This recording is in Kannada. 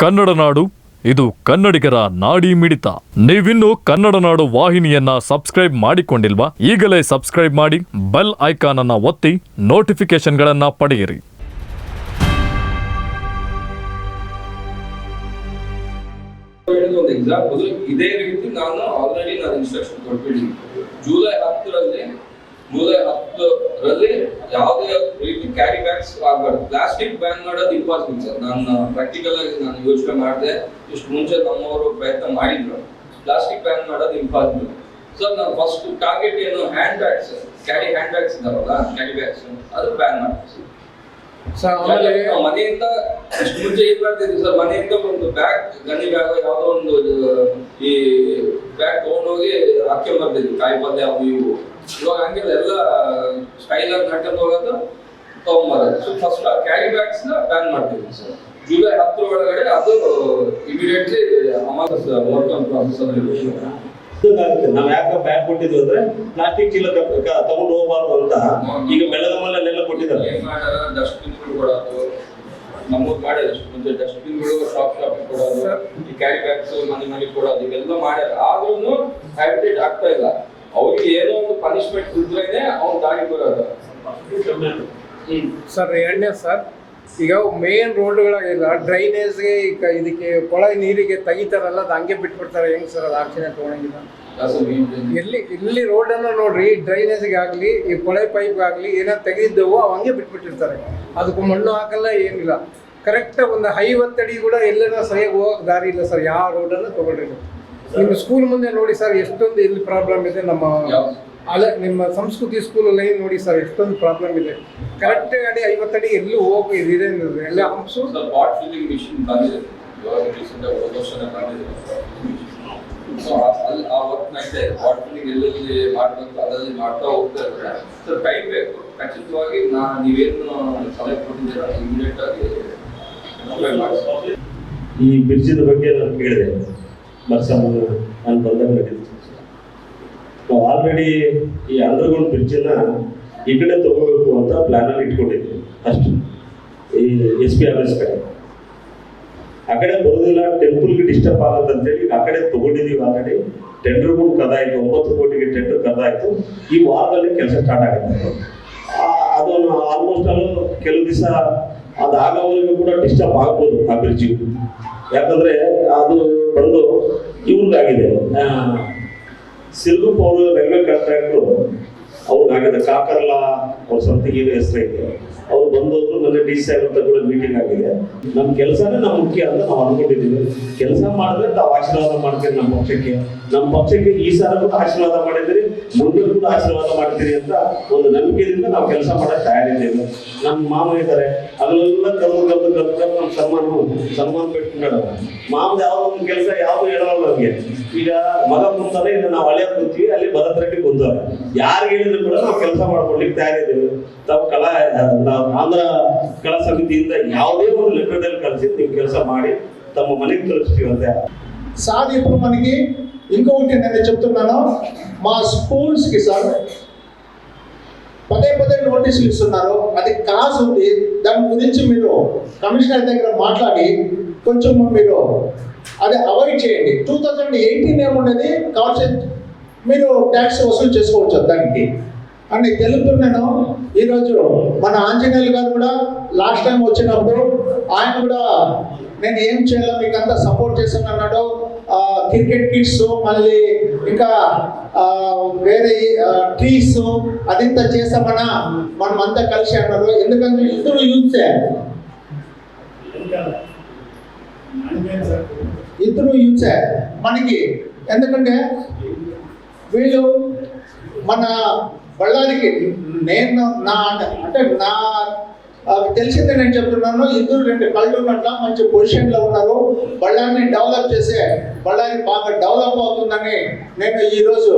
ಕನ್ನಡ ನಾಡು, ಇದು ಕನ್ನಡಿಗರ ನಾಡಿ ಮಿಡಿತ. ನೀವಿನ್ನು ಕನ್ನಡ ನಾಡು ವಾಹಿನಿಯನ್ನ ಸಬ್ಸ್ಕ್ರೈಬ್ ಮಾಡಿಕೊಂಡಿಲ್ವಾ? ಈಗಲೇ ಸಬ್ಸ್ಕ್ರೈಬ್ ಮಾಡಿ, ಬೆಲ್ ಐಕಾನ್ ಅನ್ನ ಒತ್ತಿ ನೋಟಿಫಿಕೇಶನ್ಗಳನ್ನ ಪಡೆಯಿರಿ. ಇದೇ ರೀತಿ ನಾನು ಆಲ್ರೆಡಿ ನಾನು ಇನ್ಸ್ಟ್ರಕ್ಷನ್ ಜುಲೈ ಹತ್ತರಲ್ಲಿ ಜುಲೈ ಹತ್ತರಲ್ಲಿ ಯಾವುದೇ ರೀತಿ ಕ್ಯಾರಿ ಬ್ಯಾಗ್ಸ್ ಆಗಬಾರ್ದು. ಪ್ಲಾಸ್ಟಿಕ್ ಬ್ಯಾನ್ ಮಾಡೋದು ಇಂಪಾಸಿಬಲ್ ಸರ್ ನಾನು ಪ್ರಾಕ್ಟಿಕಲ್ ಆಗಿ ನಾನು ಯೋಚನೆ ಮಾಡಿದೆ. ಇಷ್ಟು ಮುಂಚೆ ನಮ್ಮವರು ಪ್ರಯತ್ನ ಮಾಡಿದ್ರು. ಪ್ಲಾಸ್ಟಿಕ್ ಬ್ಯಾನ್ ಮಾಡೋದು ಇಂಪಾಸಿಬಲ್ ಸರ್ ನಾನು ಫಸ್ಟ್ ಟಾರ್ಗೆಟ್ ಏನು hand bags carry hand bags ಇದಾವಲ್ಲ ಕ್ಯಾರಿ ಬ್ಯಾಗ್ಸ್ ಅದು ಬ್ಯಾನ್ ಮಾಡ್ತೀವಿ ಸರ್ ಆಮೇಲೆ ಮನೆಯಿಂದ ಇಷ್ಟು ಮುಂಚೆ ಏನ್ ಮಾಡ್ತಿದ್ವಿ ಸರ್ ಮನೆಯಿಂದ ಒಂದು ಬ್ಯಾಗ್ ಗಣಿ ಬ್ಯಾಗ್ ಯಾವುದೋ ಒಂದು ಈ ಬ್ಯಾಗ್ ತಗೊಂಡೋಗಿ ಹಾಕ್ಕೊಂಡ್ ಬರ್ತಿದ್ವಿ ಕಾಯಿ ಪಲ್ಯ ಅವು ಇವು. ಇವಾಗ ಹಂಗಿಲ್ಲ ಎಲ್ಲ ಸ್ಟೈಲ್ ಆಗಿ ನಡ್ಕೊಂಡು ಹೋಗೋದು ತಗೊಂಬರೋದು ಸೊ ಫಸ್ಟ್ ಕ್ಯಾರಿ ಬ್ಯಾಗ್ಸ್ನ ಬ್ಯಾನ್ ಮಾಡ್ತೀವಿ. ಸರ್ ಜುಲೈ ಹತ್ತರ ಒಳಗಡೆ ಅದು ಇಮಿಡಿಯೇಟ್ಲಿ ಅಮಾನಸ್ ವರ್ಕ್ ಆನ್ ಪ್ರಾಸೆಸ್ ಅಲ್ಲಿ. ನಾವ್ ಯಾಕೆ ಬ್ಯಾಗ್ ಕೊಟ್ಟಿದ್ವಿ ಅಂದ್ರೆ ಪ್ಲಾಸ್ಟಿಕ್ ಚೀಲ ತಗೊಂಡು ಹೋಗಬಾರ್ದು ಅಂತ. ಈಗ ಬೆಳೆದ ಅಲ್ಲೆಲ್ಲ ಕೊಟ್ಟಿದ್ದಾರೆ. ಏನ್ ಮಾಡ್ಯಾರ ಡಸ್ಟ್ಬಿನ್ಗಳು ಕೊಡೋದು. ನಮ್ಮೂರು ಮಾಡಿದ್ರೆ ಮುಂಚೆ ಡಸ್ಟ್ಬಿನ್ಗಳು ಶಾಪ್ ಶಾಪ್ ಕೊಡೋದು. ಈ ಕ್ಯಾರಿ ಬ್ಯಾಗ್ಸ್ ಮನೆ ಮನೆ ಕೊಡೋದು. ಇವೆಲ್ಲ ಮಾಡ್ಯಾರ. ಆದ್ರೂ ಹ್ಯಾಬಿಟೇಟ್ ಆಗ್ತಾ ಇಲ್ಲ. ಅವ್ರಿಗೆ ಏನೋ ಒಂದು ಪನಿಷ್ಮೆಂಟ್ ಬಿದ್ರೇನೆ ಅವ್ನು ದಾರಿ ಬರೋದು. ಸರ್ ಎರಡನೇ ಸರ್ ಈಗ ಮೇನ್ ರೋಡ್ಗಳಾಗಿಲ್ಲ ಡ್ರೈನೇಜ್ಗೆ ಈಗ ಇದಕ್ಕೆ ಕೊಳ ನೀರಿಗೆ ತೆಗಿತಾರಲ್ಲ ಅದು ಹಂಗೆ ಬಿಟ್ಬಿಡ್ತಾರೆ. ಹೆಂಗ್ ಸರ್ ಅದು ಆಕ್ಷನ್ ತೊಗೊಂಡಿಲ್ಲ. ಎಲ್ಲಿ ಇಲ್ಲಿ ರೋಡನ್ನು ನೋಡ್ರಿ ಡ್ರೈನೇಜ್ಗೆ ಆಗಲಿ ಈ ಕೊಳೆ ಪೈಪ್ ಆಗಲಿ ಏನಾರು ತೆಗೆದಿದ್ದವು ಅವು ಹಂಗೆ ಬಿಟ್ಬಿಟ್ಟಿರ್ತಾರೆ. ಅದಕ್ಕೂ ಮಣ್ಣು ಹಾಕಲ್ಲ ಏನಿಲ್ಲ. ಕರೆಕ್ಟಾಗಿ ಒಂದು ಐವತ್ತು ಅಡಿ ಕೂಡ ಎಲ್ಲೆಲ್ಲ ಸರಿಯಾಗಿ ಹೋಗೋಕೆ ದಾರಿ ಇಲ್ಲ ಸರ್. ಯಾವ ರೋಡನ್ನು ತಗೊಳ್ರಿ ನಿಮ್ಮ ಸ್ಕೂಲ್ ಮುಂದೆ ನೋಡಿ ಸರ್ ಎಷ್ಟೊಂದು ಇಲ್ಲಿ ಪ್ರಾಬ್ಲಮ್ ಇದೆ ನಮ್ಮ ಅಲೆ ನಿಮ್ಮ ಸಂಸ್ಕೃತಿ ಸ್ಕೂಲಲ್ಲಿ ನೋಡಿ ಸರ್ ಎಷ್ಟೊಂದು ಪ್ರಾಬ್ಲಮ್ ಇದೆ. ಕರೆಕ್ಟ್ ಅಡಿ ಐವತ್ತಡಿ ಎಲ್ಲೂ ಹೋಗಿ ಇದಿದೆ ಅನ್ನೋದು. ಎಲ್ಲ ಹಂಪ್ಸು. ಬಾಟ್ ಫಿಲ್ಲಿಂಗ್ ಮಿಷಿನ್ ಬಂದಿದೆ. ಇವಾಗ ರೀಸೆಂಟ್ ಆಗಿ ಒಂದು ವರ್ಷನೇ ಬಂದಿದೆ. ಸೊ ಅಲ್ಲಿ ಆ ವರ್ಕ್ ನಡೀತಾ ಇದೆ. ಬಾಟ್ ಫಿಲ್ಲಿಂಗ್ ಎಲ್ಲೆಲ್ಲಿ ಮಾಡಬೇಕು ಅದರಲ್ಲಿ ಮಾಡ್ತಾ ಹೋಗ್ತಾ ಇದ್ದಾರೆ. ಸರ್ ಟೈಮ್ ಬೇಕು. ಖಚಿತವಾಗಿ ನಾ ನೀವೇನು ಸಲಹೆ ಕೊಟ್ಟಿದ್ದೀರಾ ಇಮಿಡಿಯೇಟ್ ಆಗಿ ಈ ಬ್ರಿಡ್ಜಿನ ಬಗ್ಗೆ ನಾನು ಕೇಳಿದೆ. ಬರ್ಸಮ್ಮ ನಾನು ಬಂದಾಗ ನಡೀತು ನಾವು ಆಲ್ರೆಡಿ ಈ ಅಂಡರ್ಗ್ರೌಂಡ್ ಬ್ರಿಡ್ಜನ್ನ ಈ ಕಡೆ ತಗೋಬೇಕು ಅಂತ ಪ್ಲಾನ್ ಅಲ್ಲಿ ಇಟ್ಕೊಂಡಿದ್ವಿ ಅಷ್ಟು ಈ ಎಸ್ ಪಿ ಆಫೀಸ್ ಕಡೆ ಆ ಕಡೆ ಬರೋದಿಲ್ಲ ಟೆಂಪಲ್ಗೆ ಡಿಸ್ಟರ್ಬ್ ಆಗುತ್ತೆ ಅಂತೇಳಿ ಆ ಕಡೆ ತಗೊಂಡಿದೀವಿ ಆಲ್ರೆಡಿ ಟೆಂಡರ್ಗಳು ಕದಾಯ್ತು ಒಂಬತ್ತು ಕೋಟಿಗೆ ಟೆಂಡರ್ ಕದಾಯ್ತು ಈ ವಾರದಲ್ಲಿ ಕೆಲಸ ಸ್ಟಾರ್ಟ್ ಆಗುತ್ತೆ ಆ- ಅದು ಆಲ್ಮೋಸ್ಟ್ ಆಲ್ ಕೆಲವು ದಿವಸ ಅದಾಗವರೆಗೂ ಕೂಡ ಡಿಸ್ಟರ್ಬ್ ಆಗ್ಬೋದು ಆ ಬ್ರಿಡ್ಜ್ ಯಾಕಂದ್ರೆ ಅದು ಬಂದು ಇವ್ರಿಗಾಗಿದೆ. ಸಿಲ್ಗುಪ್ ಅವರು ರೈಲ್ವೆ ಕಾಂಟ್ರಾಕ್ಟ್ರು ಅವ್ರಿಗಾಗಿದೆ ಕಾಕರ್ಲಾ ಅವ್ರ ಸಂತಿಗೆ ಹೆಸರೈತೆ ಅವ್ರು ಬಂದವರು ನನ್ನ ಡಿ ಸಿ ಆಗುತ್ತೆ ಕೂಡ ಮೀಟಿಂಗ್ ಆಗಿದೆ. ನಮ್ಮ ಕೆಲಸನೇ ನಮ್ಮ ಮುಖ್ಯ ಅಂತ ನಾವು ಅನ್ಕೊಂಡಿದ್ದೀವಿ. ಕೆಲಸ ಮಾಡಿದ್ರೆ ತಾವು ಆಶೀರ್ವಾದ ಮಾಡ್ತೀರಿ ನಮ್ಮ ಪಕ್ಷಕ್ಕೆ. ನಮ್ಮ ಪಕ್ಷಕ್ಕೆ ಈ ಸಾಲ ಕೂಡ ಆಶೀರ್ವಾದ ಮಾಡಿದ್ರಿ ಮುಂದೆ ಕೂಡ ಆಶೀರ್ವಾದ ಮಾಡ್ತೀರಿ ಅಂತ ಒಂದು ನಂಬಿಕೆಯಿಂದ ನಾವು ಕೆಲಸ ಮಾಡಕ್ ತಯಾರಿದ್ದೇವೆ. ನಮ್ಮ ಮಾಮ ಇದ್ದಾರೆ ಅದನ್ನೆಲ್ಲ ಕಲ್ಲು ಕಲ್ಲು ಕಲ್ಲು ನಮ್ಮ ಸನ್ಮಾನ ಸನ್ಮಾನ ಬಿಟ್ಕೊಂಡ ಮಾಮದ ಯಾವ ಒಂದು ಕೆಲಸ ಯಾವ್ದು ಹೇಳಲ್ಲ ನಮಗೆ ಈಗ ಮಗ ಕುಂತಾನೆ ಇನ್ನು ನಾವು ಹಳೆಯ ಕುಂತೀವಿ, ಅಲ್ಲಿ ಭರತ್ ರೆಡ್ಡಿ ಕುಂತಾರೆ ಯಾರು ಹೇಳಿದ್ರು ಕೂಡ ನಾವು ಕೆಲಸ ಮಾಡ್ಕೊಡ್ಲಿಕ್ಕೆ ತಯಾರಿದ್ದೇವೆ. ತಾವು ಕಲಾ ಆಂಧ್ರ ಕಲಾ ಸಮಿತಿಯಿಂದ ಯಾವುದೇ ಒಂದು ಲೆಕ್ಕದಲ್ಲಿ ಕಳಿಸಿ ನೀವು ಕೆಲಸ ಮಾಡಿ ತಮ್ಮ ಮನೆಗೆ ತಲುಪಿಸ್ತೀವಿ ಅಂತ సార్ ఇప్పుడు మనకి ఇంకొకటి నేను చెప్తున్నాను మా స్కూల్స్కి సార్ పదే పదే నోటీసులు ఇస్తున్నారు అది కాజ్ ఉంది దాని గురించి మీరు కమిషనర్ దగ్గర మాట్లాడి కొంచెం మీరు అది అవాయిడ్ చేయండి టూ థౌజండ్ ఎయిటీన్ ఏముండేది కాన్సెప్ట్ మీరు ట్యాక్స్ వసూలు చేసుకోవచ్చు దానికి అని తెలుపుతున్నాను. ఈరోజు మన ఆంజనేయులు గారు కూడా లాస్ట్ టైం వచ్చినప్పుడు ఆయన కూడా నేను ఏం చేయాలో మీకు అంతా సపోర్ట్ చేశాను అన్నాడు క్రికెట్ కిట్స్ మళ్ళీ ఇంకా వేరే ట్రీస్ అదింత చేసామన్నా మనం అంతా కలిసి అన్నారు. ఎందుకంటే ఇద్దరు యూత్సే ఇద్దరు యూత్సే మనకి ఎందుకంటే వీళ్ళు మన బళ్ళారికి నేను నా అంటే నా తెలిసిందే నేను చెప్తున్నాను ఇద్దరు రెండు కళ్ళు ఉన్నట్ల మంచి పొజిషన్లో ఉన్నారు. బళ్ళారిని డెవలప్ చేసే బళ్ళారి బాగా డెవలప్ అవుతుందని నేను ఈరోజు